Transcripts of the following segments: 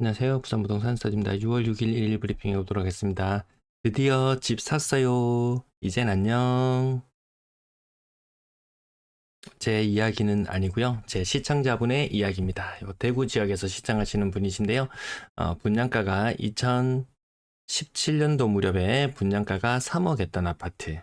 안녕하세요. 부산부동산 스타디입니다. 6월 6일 일일 브리핑에 오도록 하겠습니다. 드디어 집 샀어요. 이젠 안녕. 제 이야기는 아니고요. 제 시청자분의 이야기입니다. 요 대구 지역에서 시청하시는 분이신데요. 어, 분양가가 2017년도 무렵에 분양가가 3억 했던 아파트.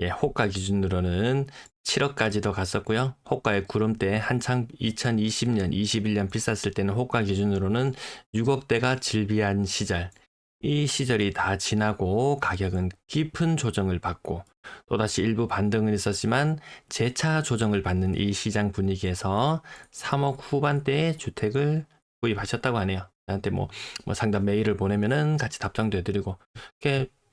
예, 호가 기준으로는 7억까지도 갔었고요. 호가의 구름대 한창 2020년, 21년 비쌌을 때는 호가 기준으로는 6억대가 질비한 시절. 이 시절이 다 지나고 가격은 깊은 조정을 받고 또다시 일부 반등은 있었지만 재차 조정을 받는 이 시장 분위기에서 3억 후반대의 주택을 구입하셨다고 하네요. 저한테 뭐, 뭐 상담 메일을 보내면은 같이 답장도 해드리고,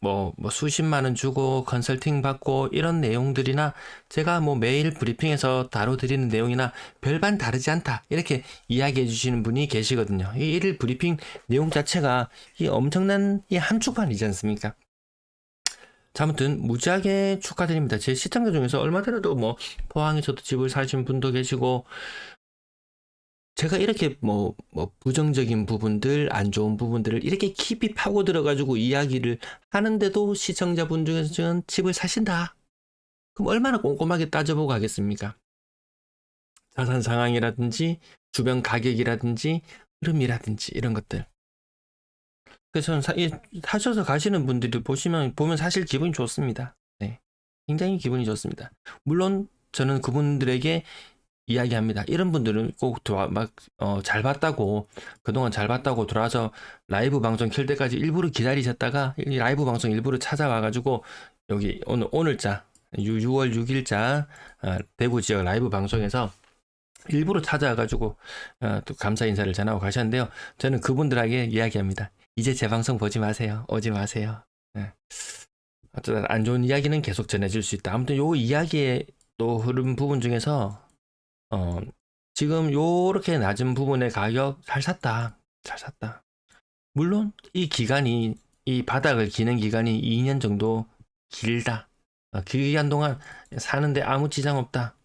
뭐, 뭐 수십만 원 주고 컨설팅 받고 이런 내용들이나 제가 뭐 매일 브리핑에서 다뤄드리는 내용이나 별반 다르지 않다. 이렇게 이야기해 주시는 분이 계시거든요. 이 일일 브리핑 내용 자체가 이 엄청난 이 함축판이지 않습니까? 자, 아무튼 무지하게 축하드립니다. 제 시청자 중에서 얼마 전에도 뭐 포항에서도 집을 사신 분도 계시고 제가 이렇게 뭐, 뭐, 부정적인 부분들, 안 좋은 부분들을 이렇게 깊이 파고 들어가지고 이야기를 하는데도 시청자분 중에서는 집을 사신다. 그럼 얼마나 꼼꼼하게 따져보고 가겠습니까? 자산 상황이라든지, 주변 가격이라든지, 흐름이라든지, 이런 것들. 그래서 사, 이, 사셔서 가시는 분들이 보시면, 보면 사실 기분이 좋습니다. 네. 굉장히 기분이 좋습니다. 물론, 저는 그분들에게 이야기합니다. 이런 분들은 꼭 들어와 막잘 봤다고 그동안 잘 봤다고 들어와서 라이브 방송 킬 때까지 일부러 기다리셨다가 이 라이브 방송 일부러 찾아와 가지고 여기 오늘 오늘자 6, 월 6일자 어, 대구 지역 라이브 방송에서 일부러 찾아와 가지고 어, 또 감사 인사를 전하고 가셨는데요. 저는 그분들에게 이야기합니다. 이제 제 방송 보지 마세요. 오지 마세요. 네. 어쩌다 안 좋은 이야기는 계속 전해질 수 있다. 아무튼 요 이야기의 또 흐름 부분 중에서 어, 지금 요렇게 낮은 부분의 가격 잘 샀다. 잘 샀다. 물론 이 기간이 이 바닥을 기는 기간이 2년 정도 길다. 어, 그 기간 동안 사는데 아무 지장 없다.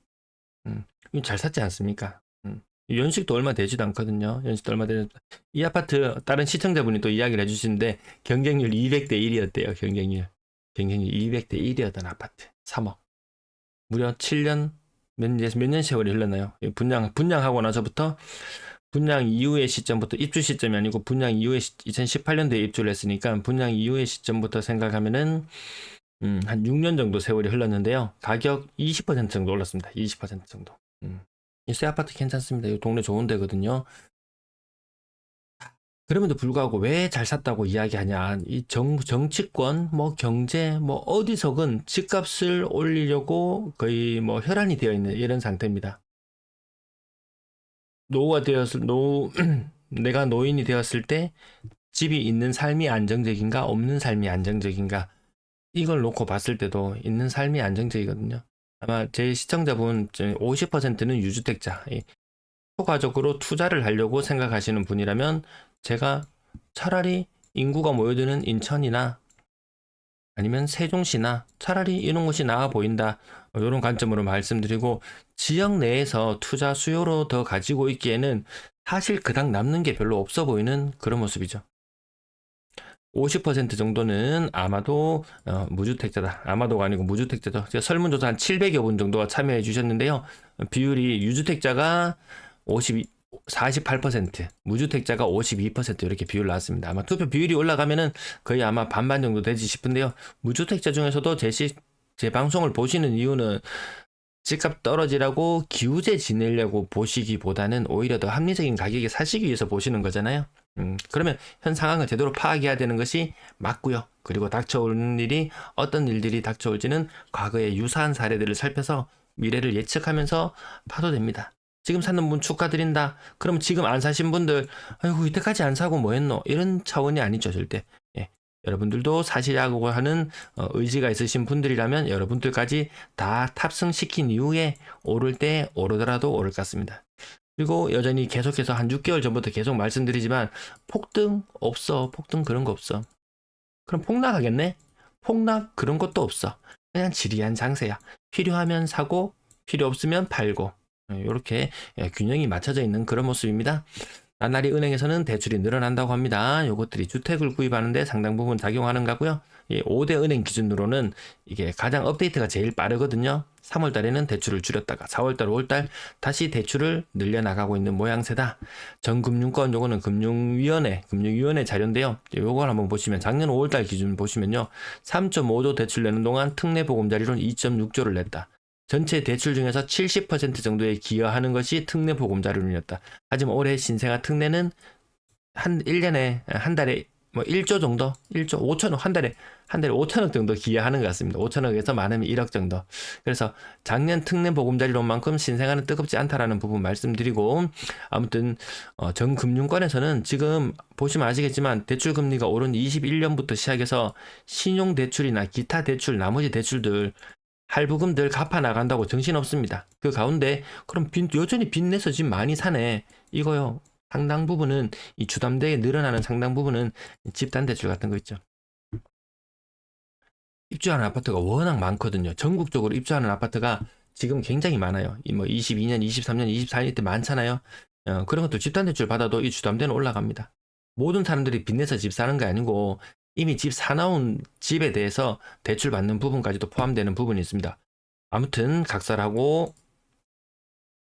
음, 잘 샀지 않습니까? 음. 연식도 얼마 되지도 않거든요. 연식도 얼마 되지 이 아파트 다른 시청자분이 또 이야기를 해주시는데 경쟁률 200대 1이었대요. 경쟁률. 경쟁률 200대 1이었던 아파트. 3억. 무려 7년 몇, 몇년 세월이 흘렀나요? 분양, 분양하고 나서부터 분양 이후의 시점부터 입주 시점이 아니고 분양 이후의 2018년도에 입주를 했으니까 분양 이후의 시점부터 생각하면은 음, 한 6년 정도 세월이 흘렀는데요. 가격 20% 정도 올랐습니다. 20% 정도. 음. 이새 아파트 괜찮습니다. 이 동네 좋은 데거든요. 그럼에도 불구하고 왜 잘 샀다고 이야기하냐. 이 정, 정치권, 뭐 경제, 뭐 어디서건 집값을 올리려고 거의 뭐 혈안이 되어 있는 이런 상태입니다. 노후가 되었을, 노, 내가 노인이 되었을 때 집이 있는 삶이 안정적인가, 없는 삶이 안정적인가. 이걸 놓고 봤을 때도 있는 삶이 안정적이거든요. 아마 제 시청자분 50%는 유주택자. 효과적으로 투자를 하려고 생각하시는 분이라면 제가 차라리 인구가 모여드는 인천이나 아니면 세종시나 차라리 이런 곳이 나아 보인다. 이런 관점으로 말씀드리고 지역 내에서 투자 수요로 더 가지고 있기에는 사실 그닥 남는 게 별로 없어 보이는 그런 모습이죠. 50% 정도는 아마도 어, 무주택자다. 아마도가 아니고 무주택자죠. 제가 설문조사 한 700여 분 정도가 참여해 주셨는데요. 비율이 유주택자가 52, 48%, 무주택자가 52% 이렇게 비율 나왔습니다. 아마 투표 비율이 올라가면은 거의 아마 반반 정도 되지 싶은데요. 무주택자 중에서도 제, 시, 제 방송을 보시는 이유는 집값 떨어지라고 기우제 지내려고 보시기보다는 오히려 더 합리적인 가격에 사시기 위해서 보시는 거잖아요. 음, 그러면 현 상황을 제대로 파악해야 되는 것이 맞고요. 그리고 닥쳐오는 일이 어떤 일들이 닥쳐올지는 과거의 유사한 사례들을 살펴서 미래를 예측하면서 봐도 됩니다. 지금 사는 분 축하드린다. 그럼 지금 안 사신 분들, 아이고, 이때까지 안 사고 뭐 했노? 이런 차원이 아니죠, 절대. 예. 여러분들도 사시려고 하는 어, 의지가 있으신 분들이라면 여러분들까지 다 탑승시킨 이후에 오를 때 오르더라도 오를 것 같습니다. 그리고 여전히 계속해서 한 6개월 전부터 계속 말씀드리지만 폭등 없어. 폭등 그런 거 없어. 그럼 폭락하겠네? 폭락 그런 것도 없어. 그냥 지리한 장세야. 필요하면 사고 필요 없으면 팔고 이렇게 예, 균형이 맞춰져 있는 그런 모습입니다. 나날이 은행에서는 대출이 늘어난다고 합니다. 요것들이 주택을 구입하는데 상당 부분 작용하는 거고요. 이 5대 은행 기준으로는 이게 가장 업데이트가 제일 빠르거든요. 3월 달에는 대출을 줄였다가 4월 달, 5월 달 다시 대출을 늘려 나가고 있는 모양새다. 전금융권 요거는 금융위원회, 금융위원회 자료인데요. 요걸 한번 보시면 작년 5월 달 기준 보시면요. 3.5조 대출 내는 동안 특례 보금자리로는 2.6조를 냈다. 전체 대출 중에서 70% 정도에 기여하는 것이 특례 보금자리론이었다. 하지만 올해 신생아 특례는 한 1년에 한 달에 뭐 1조 정도, 1조 5천억 한 달에 한 달에 5천억 정도 기여하는 것 같습니다. 5천억에서 많으면 1억 정도. 그래서 작년 특례 보금자리론만큼 신생아는 뜨겁지 않다라는 부분 말씀드리고 아무튼 어, 전 금융권에서는 지금 보시면 아시겠지만 대출 금리가 오른 21년부터 시작해서 신용 대출이나 기타 대출 나머지 대출들 할부금들 갚아 나간다고 정신 없습니다. 그 가운데 그럼 빚, 여전히 빚내서 집 많이 사네. 이거요. 상당 부분은 이 주담대에 늘어나는 상당 부분은 집단 대출 같은 거 있죠. 입주하는 아파트가 워낙 많거든요. 전국적으로 입주하는 아파트가 지금 굉장히 많아요. 이뭐 22년, 23년, 24년 때 많잖아요. 어, 그런 것도 집단 대출 받아도 이 주담대는 올라갑니다. 모든 사람들이 빚내서 집 사는 게 아니고 이미 집 사나운 집에 대해서 대출 받는 부분까지도 포함되는 부분이 있습니다. 아무튼 각설하고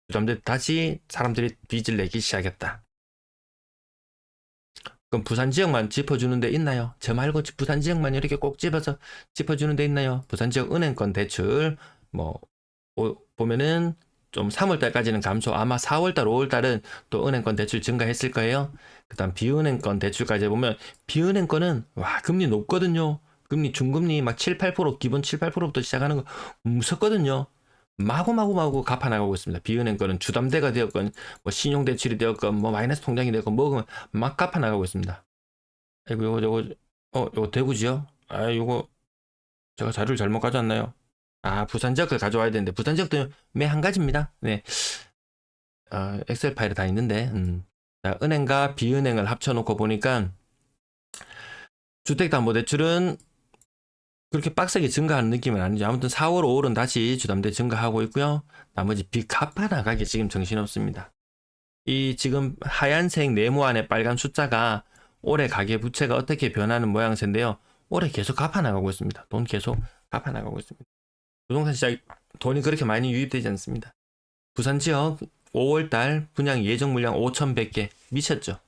주담대 다시 사람들이 빚을 내기 시작했다. 그럼 부산 지역만 짚어주는 데 있나요? 저 말고 부산 지역만 이렇게 꼭 집어서 짚어주는 데 있나요? 부산 지역 은행권 대출 뭐 보- 보면은 좀 3월 달까지는 감소 아마 4월 달 5월 달은 또 은행권 대출 증가했을 거예요. 그다음 비은행권 대출까지 보면 비은행권은 와 금리 높거든요. 금리 중금리 막 7, 8% 기본 7, 8%부터 시작하는 거 무섭거든요. 마구마구 마구 갚아 나가고 있습니다. 비은행권은 주담대가 되었건 뭐 신용 대출이 되었건 뭐 마이너스 통장이 되었건 뭐막 갚아 나가고 있습니다. 아이고 요거 요거 어 요거 대구지요? 아 요거 제가 자료를 잘못 가져왔나요? 아 부산 지역을 가져와야 되는데 부산 지역도 매 한 가지입니다. 네. 아, 엑셀 파일에 다 있는데 음. 자, 은행과 비은행을 합쳐놓고 보니까 주택담보대출은 그렇게 빡세게 증가하는 느낌은 아니죠. 아무튼 4월, 5월은 다시 주담대 증가하고 있고요. 나머지 빚 갚아 나가기 지금 정신없습니다. 이 지금 하얀색 네모 안에 빨간 숫자가 올해 가계 부채가 어떻게 변하는 모양새인데요. 올해 계속 갚아 나가고 있습니다. 돈 계속 갚아 나가고 있습니다. 부동산 시장 돈이 그렇게 많이 유입되지 않습니다. 부산 지역 5월 달 분양 예정 물량 5,100개 미쳤죠.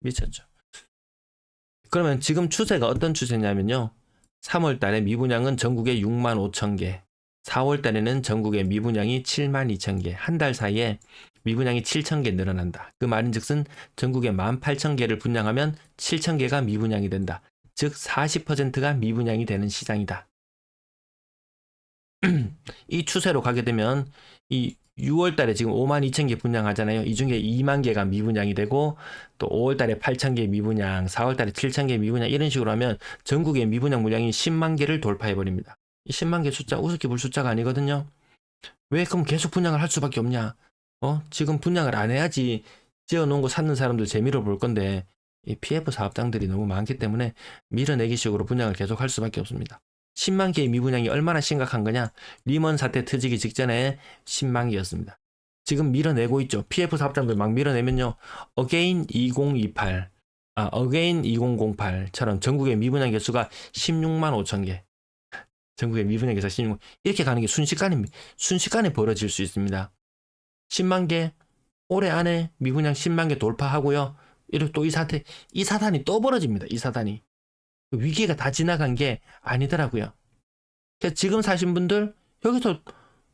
미쳤죠. 그러면 지금 추세가 어떤 추세냐면요. 3월 달에 미분양은 전국에 6만 5천 개, 4월 달에는 전국에 미분양이 7만 2천 개, 한 달 사이에 미분양이 7천 개 늘어난다. 그 말인즉슨 전국에 1만 8천 개를 분양하면 7천 개가 미분양이 된다. 즉 40%가 미분양이 되는 시장이다. 이 추세로 가게 되면 이 6월 달에 지금 5만 2천 개 분양하잖아요. 이 중에 2만 개가 미분양이 되고 또 5월 달에 8천 개 미분양, 4월 달에 7천 개 미분양 이런 식으로 하면 전국의 미분양 물량이 10만 개를 돌파해 버립니다. 이 10만 개 숫자 우습게 볼 숫자가 아니거든요. 왜 그럼 계속 분양을 할 수밖에 없냐? 어? 지금 분양을 안 해야지 지어 놓은 거 찾는 사람들 재미로 볼 건데 이 PF 사업장들이 너무 많기 때문에 밀어내기식으로 분양을 계속 할 수밖에 없습니다. 10만 개의 미분양이 얼마나 심각한 거냐? 리먼 사태 터지기 직전에 10만 개였습니다. 지금 밀어내고 있죠. PF 사업장들 막 밀어내면요. 어게인 2028, 아, 어게인 2008처럼 전국의 미분양 개수가 16만 5천 개. 전국의 미분양 개수 16만 이렇게 가는 게 순식간에 순식간에 벌어질 수 있습니다. 10만 개 올해 안에 미분양 10만 개 돌파하고요. 이렇게 또 이 사태 이 사단이 또 벌어집니다. 이 사단이. 위기가 다 지나간 게 아니더라고요. 지금 사신 분들 여기서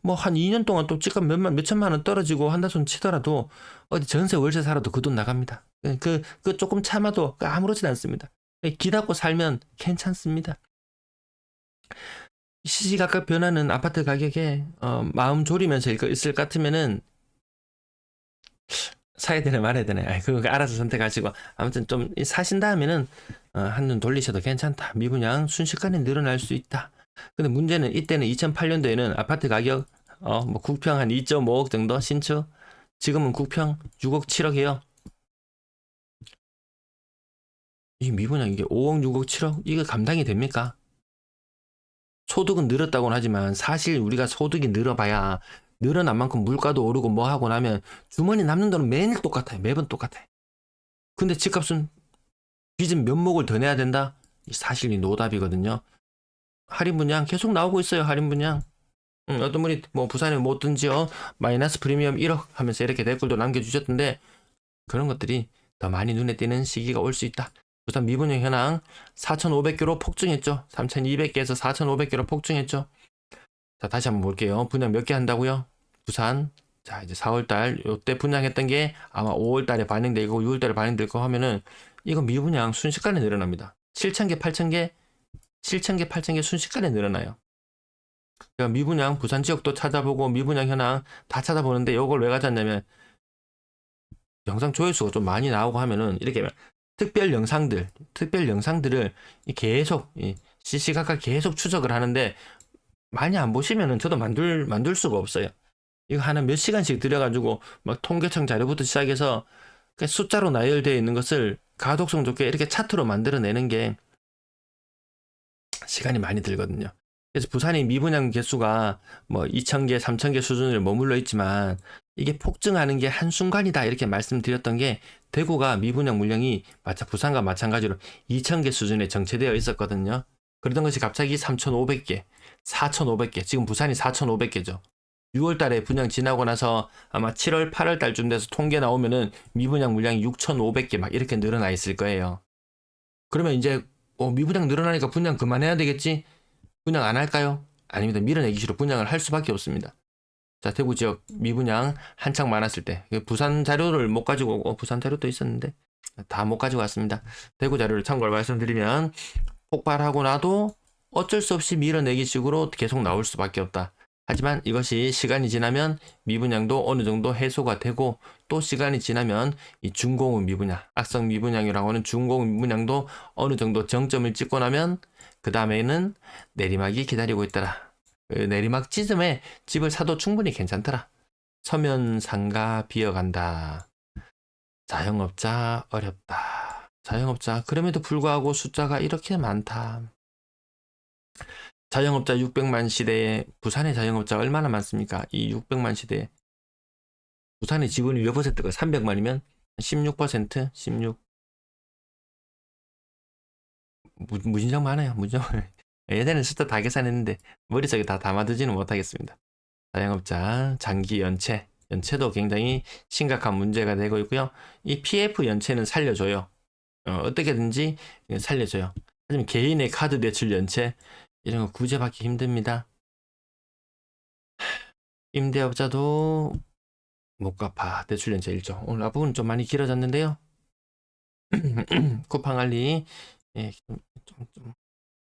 뭐 한 2년 동안 또 집값 몇만 몇천만 원 떨어지고 한다 손 치더라도 어디 전세 월세 살아도 그 돈 나갑니다. 그, 그 조금 참아도 아무렇지 않습니다. 기다고 살면 괜찮습니다. 시시각각 변하는 아파트 가격에 어, 마음 졸이면서 있을 것 같으면은 사야 되나 말아야 되나 그거 알아서 선택하시고 아무튼 좀 사신다 하면은 어, 한눈 돌리셔도 괜찮다. 미분양 순식간에 늘어날 수 있다. 근데 문제는 이때는 2008년도에는 아파트 가격 어 뭐 국평 한 2.5억 정도 신축. 지금은 국평 6억 7억이에요. 이 미분양 이게 5억 6억 7억? 이게 감당이 됩니까? 소득은 늘었다고는 하지만 사실 우리가 소득이 늘어봐야 늘어난 만큼 물가도 오르고 뭐 하고 나면 주머니 남는 돈은 매일 똑같아요. 매번 똑같아요. 근데 집값은 빚은 면목을 더 내야 된다? 이 사실이 노답이거든요. 할인 분양 계속 나오고 있어요. 할인 분양. 음, 어떤 분이 뭐 부산에 뭐든지요 마이너스 프리미엄 1억 하면서 이렇게 댓글도 남겨주셨던데 그런 것들이 더 많이 눈에 띄는 시기가 올 수 있다. 부산 미분양 현황 4,500개로 폭증했죠. 3,200개에서 4,500개로 폭증했죠. 자 다시 한번 볼게요. 분양 몇 개 한다고요? 부산 자 이제 4월달 요때 분양했던 게 아마 5월달에 반영되고 6월달에 반영될 거 하면은 이거 미분양 순식간에 늘어납니다. 7,000개, 8,000개, 7,000개, 8,000개 순식간에 늘어나요. 제가 미분양 부산 지역도 찾아보고 미분양 현황 다 찾아보는데 이걸 왜 가져왔냐면 영상 조회수가 좀 많이 나오고 하면은 이렇게 특별 영상들, 특별 영상들을 이 계속 이 시시각각 계속 추적을 하는데 많이 안 보시면은 저도 만들 만들 수가 없어요. 이거 하나 몇 시간씩 들여가지고 막 통계청 자료부터 시작해서 그 숫자로 나열되어 있는 것을 가독성 좋게 이렇게 차트로 만들어내는 게 시간이 많이 들거든요. 그래서 부산의 미분양 개수가 뭐 2,000개, 3,000개 수준을 머물러 있지만 이게 폭증하는 게 한순간이다 이렇게 말씀드렸던 게 대구가 미분양 물량이 마찬 부산과 마찬가지로 2,000개 수준에 정체되어 있었거든요. 그러던 것이 갑자기 3,500개, 4,500개, 지금 부산이 4,500개죠. 6월 달에 분양 지나고 나서 아마 7월, 8월 달쯤 돼서 통계 나오면은 미분양 물량이 6,500개 막 이렇게 늘어나 있을 거예요. 그러면 이제 어, 미분양 늘어나니까 분양 그만해야 되겠지? 분양 안 할까요? 아닙니다. 밀어내기 싫어 분양을 할 수밖에 없습니다. 자, 대구 지역 미분양 한창 많았을 때 부산 자료를 못 가지고 오고 어, 부산 자료도 있었는데 다 못 가지고 왔습니다. 대구 자료를 참고로 말씀드리면 폭발하고 나도 어쩔 수 없이 밀어내기 식으로 계속 나올 수밖에 없다. 하지만 이것이 시간이 지나면 미분양도 어느 정도 해소가 되고 또 시간이 지나면 이 중공업 미분양, 악성 미분양이라고 하는 중공업 미분양도 어느 정도 정점을 찍고 나면 그 다음에는 내리막이 기다리고 있더라. 그 내리막 찌점에 집을 사도 충분히 괜찮더라. 서면 상가 비어간다. 자영업자 어렵다. 자영업자 그럼에도 불구하고 숫자가 이렇게 많다. 자영업자 600만 시대에 부산의 자영업자 얼마나 많습니까? 이 600만 시대에. 부산의 지분이 몇 퍼센트가? 300만이면 16% 16 무, 무진장 많아요. 무진장 예전에는 숫자 다 계산했는데 머릿속에 다 담아두지는 못하겠습니다. 자영업자 장기 연체. 연체도 굉장히 심각한 문제가 되고 있고요. 이 PF 연체는 살려줘요. 어, 어떻게든지 살려줘요. 하지만 개인의 카드 대출 연체 이런 거 구제받기 힘듭니다. 임대업자도 못 갚아 대출 연체 일정. 오늘 앞부분 좀 많이 길어졌는데요. 쿠팡 알리 예, 좀, 좀, 좀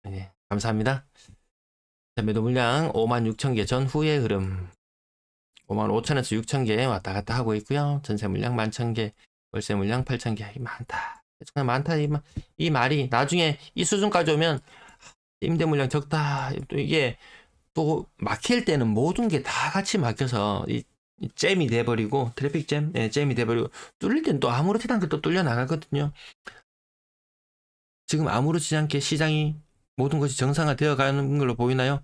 예, 감사합니다. 자, 매도 물량 5만 6천 개 전후의 흐름 5만 5천에서 6천 개 왔다 갔다 하고 있고요. 전세 물량 11,000 개, 월세 물량 8천 개 많다. 많다 이, 말, 이 말이 나중에 이 수준까지 오면 임대 물량 적다. 또 이게 또 막힐 때는 모든 게 다 같이 막혀서 이, 이 잼이 돼버리고 트래픽 잼, 예, 잼이 돼버리고 뚫릴 땐 또 아무렇지도 않게 또 뚫려 나가거든요. 지금 아무렇지 않게 시장이 모든 것이 정상화되어 가는 걸로 보이나요?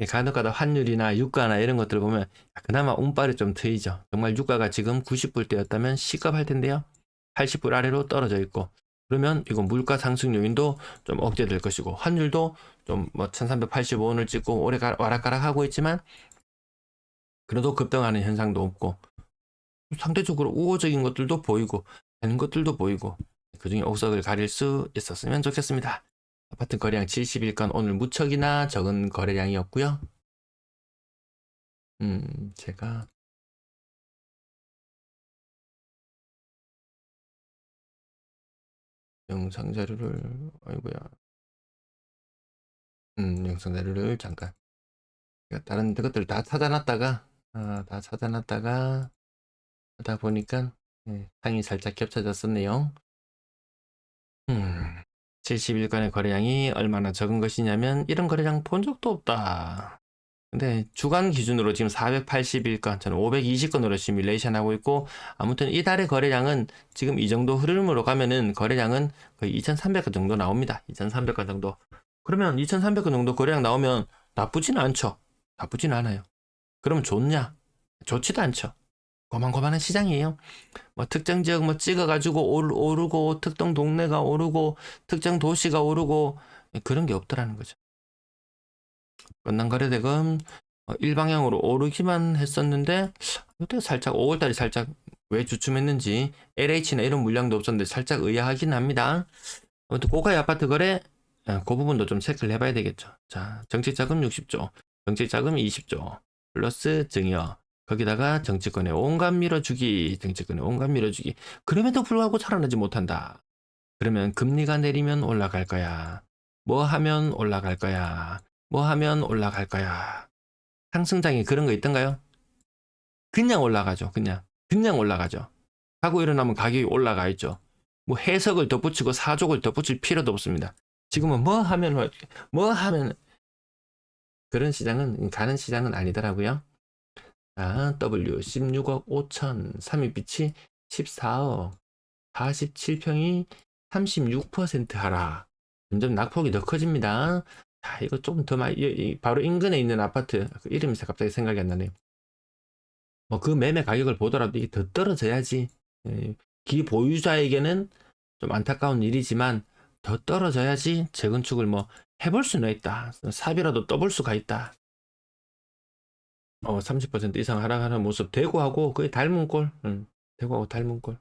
예, 간혹가다 환율이나 유가나 이런 것들을 보면 그나마 운빨이 좀 트이죠. 정말 유가가 지금 90불대였다면 시급할 텐데요. 80불 아래로 떨어져 있고 그러면 이건 물가 상승 요인도 좀 억제될 것이고 환율도 좀 뭐 1385원을 찍고 오래 와락가락 하고 있지만 그래도 급등하는 현상도 없고 상대적으로 우호적인 것들도 보이고 되는 것들도 보이고 그중에 옥석을 가릴 수 있었으면 좋겠습니다. 아파트 거래량 71건 오늘 무척이나 적은 거래량이었고요. 음, 제가 영상 자료를 아이고야. 음 영상 자료를 잠깐. 다른 것들 다 찾아놨다가 아, 다 찾아놨다가 하다 보니까 네, 상이 살짝 겹쳐졌었네요. 음 71건의 거래량이 얼마나 적은 것이냐면 이런 거래량 본 적도 없다 근데 주간 기준으로 지금 481건, 저는 520건으로 시뮬레이션 하고 있고, 아무튼 이달의 거래량은 지금 이 정도 흐름으로 가면은 거래량은 거의 2,300건 정도 나옵니다. 2,300건 정도. 그러면 2,300건 정도 거래량 나오면 나쁘진 않죠. 나쁘진 않아요. 그러면 좋냐? 좋지도 않죠. 고만고만한 시장이에요. 뭐 특정 지역 뭐 찍어가지고 오르- 오르고 특정 동네가 오르고 특정 도시가 오르고 그런 게 없더라는 거죠. 끝난 거래대금 어, 일방향으로 오르기만 했었는데 이때 살짝 5월달에 살짝 왜 주춤했는지 LH나 이런 물량도 없었는데 살짝 의아하긴 합니다. 아무튼 고가의 아파트 거래 아, 그 부분도 좀 체크를 해봐야 되겠죠. 자 정책자금 60조, 정책자금 20조 플러스 증여 거기다가 정치권의 온갖 밀어주기, 정치권의 온갖 밀어주기. 그럼에도 불구하고 살아나지 못한다. 그러면 금리가 내리면 올라갈 거야. 뭐 하면 올라갈 거야. 뭐 하면 올라갈 거야. 상승장에 그런 거 있던가요? 그냥 올라가죠. 그냥. 그냥 올라가죠. 하고 일어나면 가격이 올라가 있죠. 뭐 해석을 덧붙이고 사족을 덧붙일 필요도 없습니다. 지금은 뭐 하면, 뭐 하면, 그런 시장은, 가는 시장은 아니더라고요. 자, W 16억 5천, 3위빛이 14억, 47평이 36% 하라. 점점 낙폭이 더 커집니다. 자, 이거 좀 더 많이, 바로 인근에 있는 아파트, 그 이름이 갑자기 생각이 안 나네요. 뭐 그 매매 가격을 보더라도 이게 더 떨어져야지. 예, 기 보유자에게는 좀 안타까운 일이지만 더 떨어져야지 재건축을 뭐 해볼 수는 있다. 사비라도 떠볼 수가 있다. 어, 30% 이상 하락하는 모습 대구하고 거의 닮은 꼴. 응, 대구하고 닮은 꼴.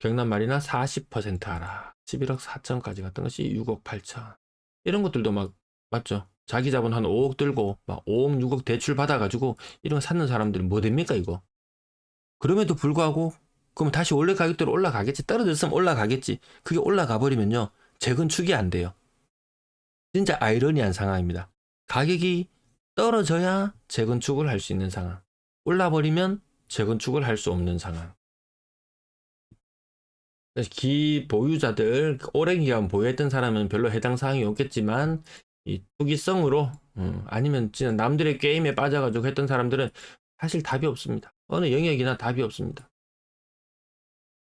경남 말이나 40% 하락. 11억 4천까지 갔던 것이 6억 8천. 이런 것들도 막 맞죠? 자기 자본 한 5억 들고 막 5억 6억 대출 받아가지고 이런 거 사는 사람들이 뭐 됩니까 이거? 그럼에도 불구하고 그럼 다시 원래 가격대로 올라가겠지. 떨어졌으면 올라가겠지. 그게 올라가 버리면요. 재건축이 안 돼요. 진짜 아이러니한 상황입니다. 가격이 떨어져야 재건축을 할 수 있는 상황. 올라버리면 재건축을 할 수 없는 상황. 기 보유자들 오랜 기간 보유했던 사람은 별로 해당 사항이 없겠지만 이 투기성으로 음, 아니면 진짜 남들의 게임에 빠져가지고 했던 사람들은 사실 답이 없습니다. 어느 영역이나 답이 없습니다.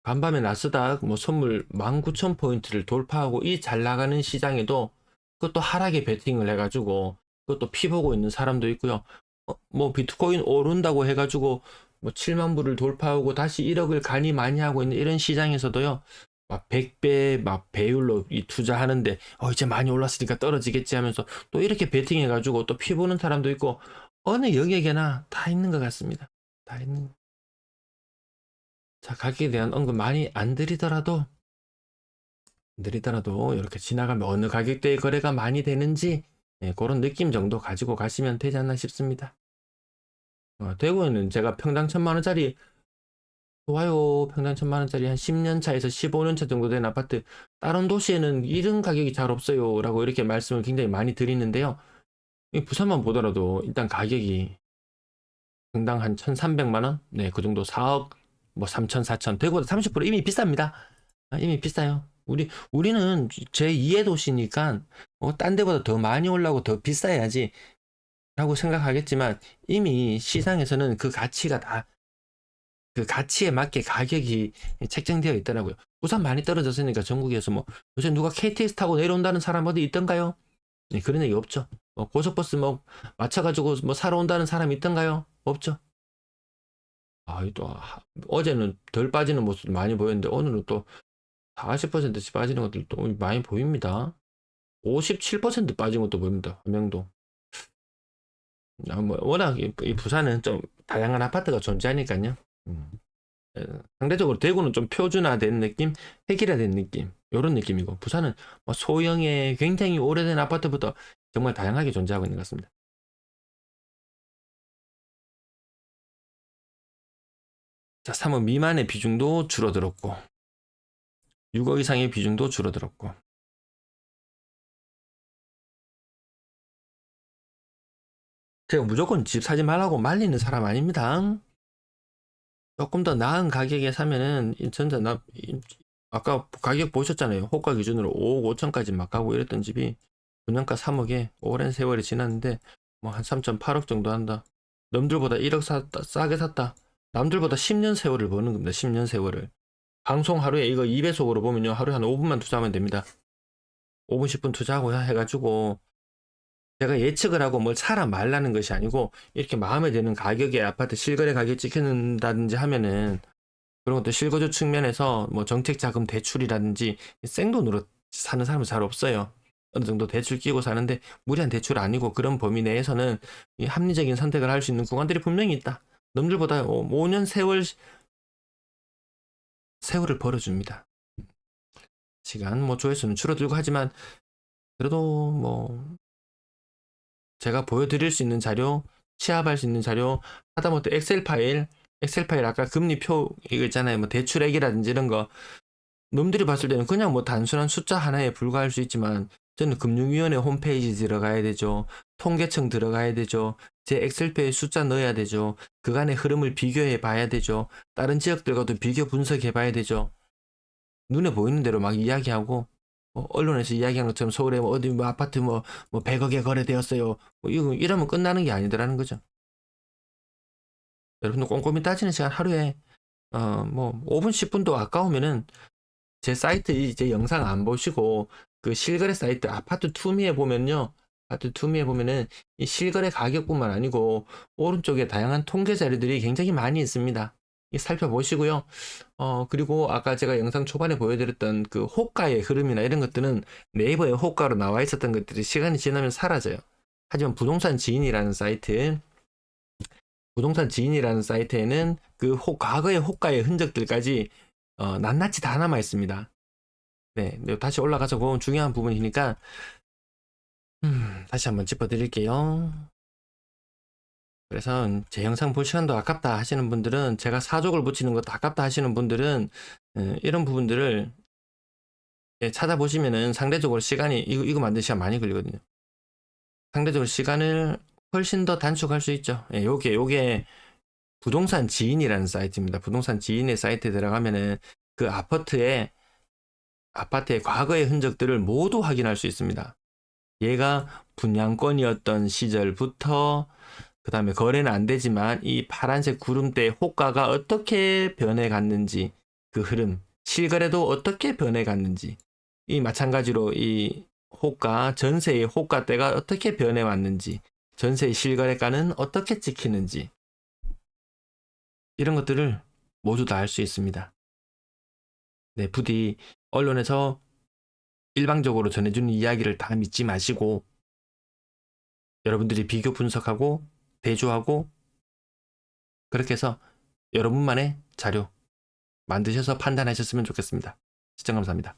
간밤에 나스닥 뭐 선물 19,000포인트를 돌파하고 이 잘 나가는 시장에도 그것도 하락에 베팅을 해가지고 그것도 피 보고 있는 사람도 있고요. 어, 뭐 비트코인 오른다고 해가지고 뭐 7만 불을 돌파하고 다시 1억을 간이 많이 하고 있는 이런 시장에서도요. 막 100배 막 배율로 이 투자하는데 어 이제 많이 올랐으니까 떨어지겠지 하면서 또 이렇게 베팅해 가지고 또 피 보는 사람도 있고 어느 영역에나 다 있는 것 같습니다. 다 있는. 자 가격에 대한 언급 많이 안 드리더라도 드리더라도 이렇게 지나가면 어느 가격대의 거래가 많이 되는지 예, 그런 느낌 정도 가지고 가시면 되지 않나 싶습니다. 어, 대구에는 제가 평당 천만 원짜리 좋아요 평당 천만 원짜리 한 10년 차에서 15년 차 정도 된 아파트 다른 도시에는 이런 가격이 잘 없어요 라고 이렇게 말씀을 굉장히 많이 드리는데요. 이 부산만 보더라도 일단 가격이 평당 한 1,300만 원? 네, 그 정도 4억 뭐 3천, 4천 대구보다 30% 이미 비쌉니다. 아, 이미 비싸요. 우리 우리는 제 2의 도시니까 어, 딴 데보다 더 많이 올라고 더 비싸야지 라고 생각하겠지만 이미 시장에서는 그 가치가 다 그 가치에 맞게 가격이 책정되어 있더라고요. 부산 많이 떨어졌으니까 전국에서 뭐 요새 누가 KTX 타고 내려온다는 사람 어디 있던가요? 네, 그런 얘기 없죠. 뭐 고속버스 뭐 맞춰가지고 뭐 사러 온다는 사람 있던가요? 없죠. 아, 또 하- 어제는 덜 빠지는 모습 많이 보였는데 오늘은 또 40%씩 빠지는 것들도 많이 보입니다. 57% 빠진 것도 보입니다. 화명도. 아, 뭐 워낙 이, 이 부산은 좀 다양한 아파트가 존재하니까요. 음. 에, 상대적으로 대구는 좀 표준화된 느낌, 획일화된 느낌, 이런 느낌이고 부산은 뭐 소형의 굉장히 오래된 아파트부터 정말 다양하게 존재하고 있는 것 같습니다. 자, 3억 미만의 비중도 줄어들었고 6억 이상의 비중도 줄어들었고 제가 무조건 집 사지 말라고 말리는 사람 아닙니다. 조금 더 나은 가격에 사면은 이 전자 나 이- 아까 가격 보셨잖아요. 호가 기준으로 5억 5천까지 막 가고 이랬던 집이 분양가 3억에 오랜 세월이 지났는데 뭐 한 3.8억 정도 한다. 남들보다 1억 샀다, 싸게 샀다. 남들보다 10년 세월을 버는 겁니다. 10년 세월을. 방송 하루에 이거 2배속으로 보면요. 하루에 한 5분만 투자하면 됩니다. 5분 10분 투자하고 해가지고 제가 예측을 하고 뭘 사라 말라는 것이 아니고 이렇게 마음에 드는 가격에 아파트 실거래 가격 찍힌다든지 하면은 그런 것도 실거주 측면에서 뭐 정책 자금 대출이라든지 생돈으로 사는 사람은 잘 없어요. 어느 정도 대출 끼고 사는데 무리한 대출 아니고 그런 범위 내에서는 이 합리적인 선택을 할 수 있는 구간들이 분명히 있다. 남들보다 5년 세월 세월을 벌어줍니다. 시간 뭐 조회수는 줄어들고 하지만 그래도 뭐 제가 보여드릴 수 있는 자료, 취합할 수 있는 자료, 하다못해 엑셀 파일, 엑셀 파일 아까 금리표 이거 있잖아요. 뭐 대출액이라든지 이런 거 놈들이 봤을 때는 그냥 뭐 단순한 숫자 하나에 불과할 수 있지만 저는 금융위원회 홈페이지 들어가야 되죠. 통계청 들어가야 되죠. 제 엑셀표에 숫자 넣어야 되죠. 그간의 흐름을 비교해 봐야 되죠. 다른 지역들과도 비교 분석해 봐야 되죠. 눈에 보이는 대로 막 이야기하고 뭐 언론에서 이야기하는 것처럼 서울에 뭐 어디 뭐 아파트 뭐, 뭐 100억에 거래되었어요. 뭐 이거 이러면 끝나는 게 아니더라는 거죠. 여러분들 꼼꼼히 따지는 시간 하루에 어 뭐 5분 10분도 아까우면은 제 사이트 이제 영상 안 보시고 그 실거래 사이트 아파트 투미에 보면요. 아파트 투미에 보면은 이 실거래 가격뿐만 아니고 오른쪽에 다양한 통계 자료들이 굉장히 많이 있습니다. 이 살펴보시고요. 어, 그리고 아까 제가 영상 초반에 보여드렸던 그 호가의 흐름이나 이런 것들은 네이버에 호가로 나와 있었던 것들이 시간이 지나면 사라져요. 하지만 부동산 지인이라는 사이트, 부동산 지인이라는 사이트에는 그 호, 과거의 호가의 흔적들까지 어, 낱낱이 다 남아 있습니다. 네, 네, 다시 올라가서 그건 중요한 부분이니까 음, 다시 한번 짚어드릴게요. 그래서 제 영상 볼 시간도 아깝다 하시는 분들은 제가 사족을 붙이는 것도 아깝다 하시는 분들은 어, 이런 부분들을 예, 찾아보시면은 상대적으로 시간이 이거 이거 만드는 시간 많이 걸리거든요. 상대적으로 시간을 훨씬 더 단축할 수 있죠. 예, 요게 요게 부동산 지인이라는 사이트입니다. 부동산 지인의 사이트에 들어가면은 그 아파트의 아파트의 과거의 흔적들을 모두 확인할 수 있습니다. 얘가 분양권이었던 시절부터 그 다음에 거래는 안 되지만 이 파란색 구름대 호가가 어떻게 변해갔는지 그 흐름 실거래도 어떻게 변해갔는지 이 마찬가지로 이 호가 전세의 호가대가 어떻게 변해왔는지 전세의 실거래가는 어떻게 찍히는지 이런 것들을 모두 다 알 수 있습니다. 네, 부디 언론에서 일방적으로 전해주는 이야기를 다 믿지 마시고 여러분들이 비교 분석하고 대조하고 그렇게 해서 여러분만의 자료 만드셔서 판단하셨으면 좋겠습니다. 시청 감사합니다.